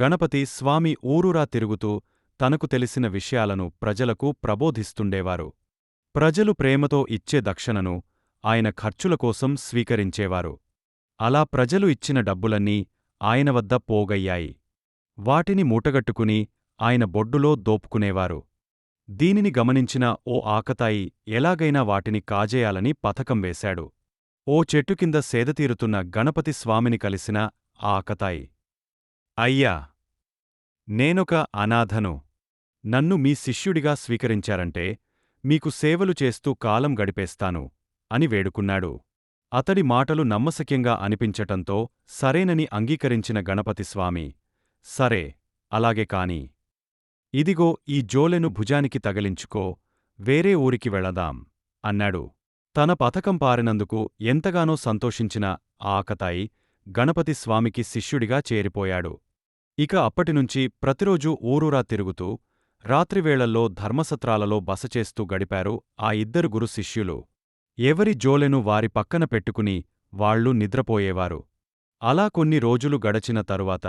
గణపతి స్వామి ఊరూరా తిరుగుతూ తనకు తెలిసిన విషయాలను ప్రజలకు ప్రబోధిస్తుండేవారు. ప్రజలు ప్రేమతో ఇచ్చే దక్షిణను ఆయన ఖర్చుల కోసం స్వీకరించేవారు. అలా ప్రజలు ఇచ్చిన డబ్బులన్నీ ఆయన వద్ద పోగయ్యాయి. వాటిని మూటగట్టుకుని ఆయన బొడ్డులో దోపుకునేవారు. దీనిని గమనించిన ఓ ఆకతాయి ఎలాగైనా వాటిని కాజేయాలని పథకం వేశాడు. ఓ చెట్టు కింద సేదతీరుతున్న గణపతి స్వామిని కలిసిన ఆ ఆకతాయి అయ్యా నేనొక అనాథను. నన్ను మీ శిష్యుడిగా స్వీకరించారంటే మీకు సేవలు చేస్తూ కాలం గడిపేస్తాను అని వేడుకున్నాడు. అతడి మాటలు నమ్మశక్యంగా అనిపించటంతో సరేనని అంగీకరించిన గణపతిస్వామి సరే అలాగే కాని. ఇదిగో ఈ జోలెను భుజానికి తగిలించుకో వేరే ఊరికి వెళదాం అన్నాడు. తన పథకం పారినందుకు ఎంతగానో సంతోషించిన ఆ ఆకతాయి గణపతి స్వామికి శిష్యుడిగా చేరిపోయాడు. ఇక అప్పటినుంచి ప్రతిరోజూ ఊరూరా తిరుగుతూ రాత్రివేళల్లో ధర్మసత్రాలలో బసచేస్తూ గడిపారు ఆ ఇద్దరు గురు శిష్యులు. ఎవరి జోలెను వారి పక్కన పెట్టుకుని వాళ్ళు నిద్రపోయేవారు. అలా కొన్ని రోజులు గడచిన తరువాత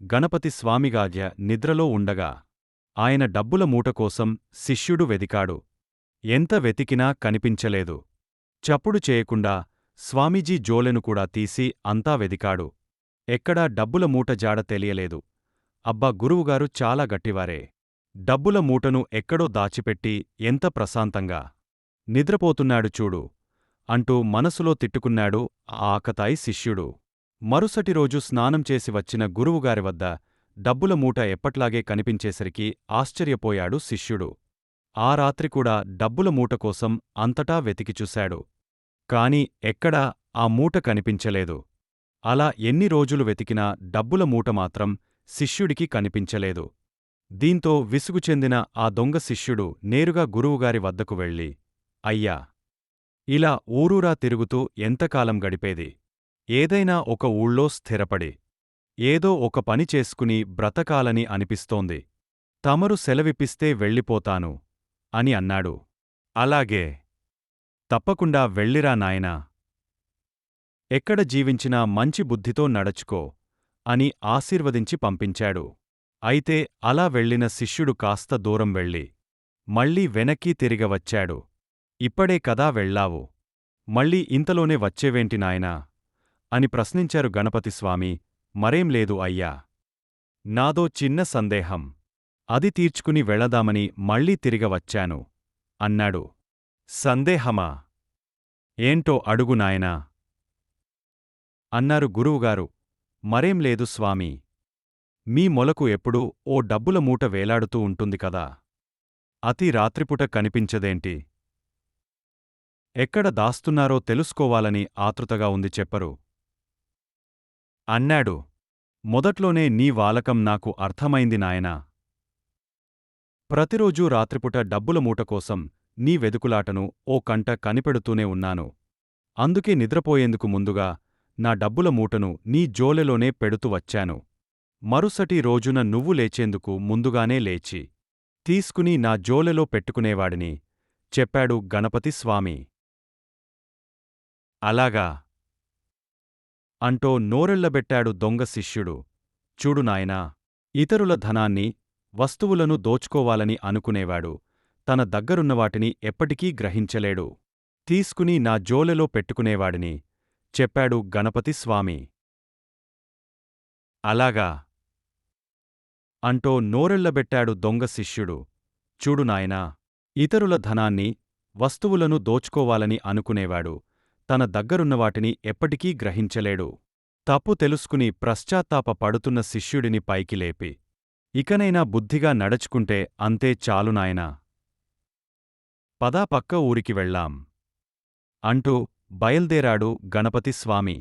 గణపతి స్వామిగాజ్య నిద్రలో ఉండగా ఆయన డబ్బుల మూటకోసం శిష్యుడు వెదికాడు ఎంత వెతికినా కనిపించలేదు. చప్పుడు చేయకుండా స్వామీజీ జోలెను కూడా తీసి అంతా వెదికాడు. ఎక్కడా డబ్బుల మూట జాడ తెలియలేదు. అబ్బా గురువుగారు చాలా గట్టివారే. డబ్బుల మూటను ఎక్కడో దాచిపెట్టి ఎంత ప్రశాంతంగా. నిద్రపోతున్నాడు చూడు. అంటూ మనసులో తిట్టుకున్నాడు ఆ ఆకతాయి శిష్యుడు. మరుసటి రోజు స్నానం చేసి వచ్చిన గురువుగారి వద్ద డబ్బుల మూట ఎప్పట్లాగే కనిపించేసరికి ఆశ్చర్యపోయాడు శిష్యుడు. ఆ రాత్రి కూడా డబ్బుల మూట కోసం అంతటా వెతికి చూశాడు. కాని ఎక్కడా ఆ మూట కనిపించలేదు. అలా ఎన్ని రోజులు వెతికినా డబ్బుల మూట మాత్రం శిష్యుడికి కనిపించలేదు. దీంతో విసుగు చెందిన ఆ దొంగ శిష్యుడు నేరుగా గురువుగారి వద్దకు వెళ్ళి అయ్యా ఇలా ఊరూరా తిరుగుతూ ఎంతకాలం గడిపేది? ఏదైనా ఒక ఊళ్ళో స్థిరపడి ఏదో ఒక పని చేసుకుని బ్రతకాలని అనిపిస్తోంది. తమరు సెలవిప్పిస్తే వెళ్ళిపోతాను అని అన్నాడు. అలాగే తప్పకుండా వెళ్ళిరా నాయనా. ఎక్కడ జీవించినా మంచి బుద్ధితో నడచుకో అని ఆశీర్వదించి పంపించాడు. అయితే అలా వెళ్ళిన శిష్యుడు కాస్త దూరం వెళ్ళి మళ్ళీ వెనక్కి తిరిగవచ్చాడు ఇప్పుడే కదా వెళ్ళావు? మళ్ళీ ఇంతలోనే వచ్చేవేంటి నాయనా? అని ప్రశ్నించారు గణపతిస్వామి మరేం లేదు అయ్యా. నాదో చిన్న సందేహం. అది తీర్చుకుని వెళదామని మళ్ళీ తిరిగవచ్చాను అన్నాడు. సందేహమా? ఏంటో అడుగు నాయనా. అన్నారు గురువుగారు. మరేం లేదు స్వామీ. మీ మొలకు ఎప్పుడూ ఓ డబ్బుల మూట వేలాడుతూ ఉంటుంది కదా. అతి రాత్రిపుట కనిపించదేంటి? ఎక్కడ దాస్తున్నారో తెలుసుకోవాలని ఆతృతగా ఉంది చెప్పరు. అన్నాడు. మొదట్లోనే నీ వాలకం నాకు అర్థమైంది నాయనా. ప్రతిరోజూ రాత్రిపుట డబ్బుల మూట కోసం నీ వెదుకులాటను ఓ కంట కనిపెడుతూనే ఉన్నాను. అందుకే నిద్రపోయేందుకు ముందుగా నా డబ్బుల మూటను నీ జోలెలోనే పెడుతూ వచ్చాను. మరుసటి రోజున నువ్వు లేచేందుకు ముందుగానే లేచి తీసుకుని నా జోలెలో పెట్టుకునేవాడిని చెప్పాడు గణపతి స్వామి. అలాగా? అంటో నోరెళ్ళబెట్టాడు దొంగ శిష్యుడు. చూడు నాయనా ఇతరుల ధనాన్ని వస్తువులను దోచుకోవాలని అనుకునేవాడు. తన దగ్గరున్నవాటిని ఎప్పటికీ గ్రహించలేడు. తీసుకుని నా జోలెలో పెట్టుకునేవాడిని చెప్పాడు గణపతి స్వామి. అలాగా అంటో నోరెళ్ళబెట్టాడు దొంగ శిష్యుడు. చూడు నాయనా ఇతరుల ధనాన్ని వస్తువులను దోచుకోవాలని అనుకునేవాడు. తన దగ్గరున్నవాటిని ఎప్పటికీ గ్రహించలేడు. తప్పు తెలుసుకుని పశ్చాత్తాప పడుతున్న శిష్యుడిని పైకి లేపి ఇకనైనా బుద్ధిగా నడచుకుంటే అంతే చాలు నాయనా. పదా పక్క ఊరికి వెళ్ళాం అంటూ బయల్దేరాడు గణపతి స్వామి.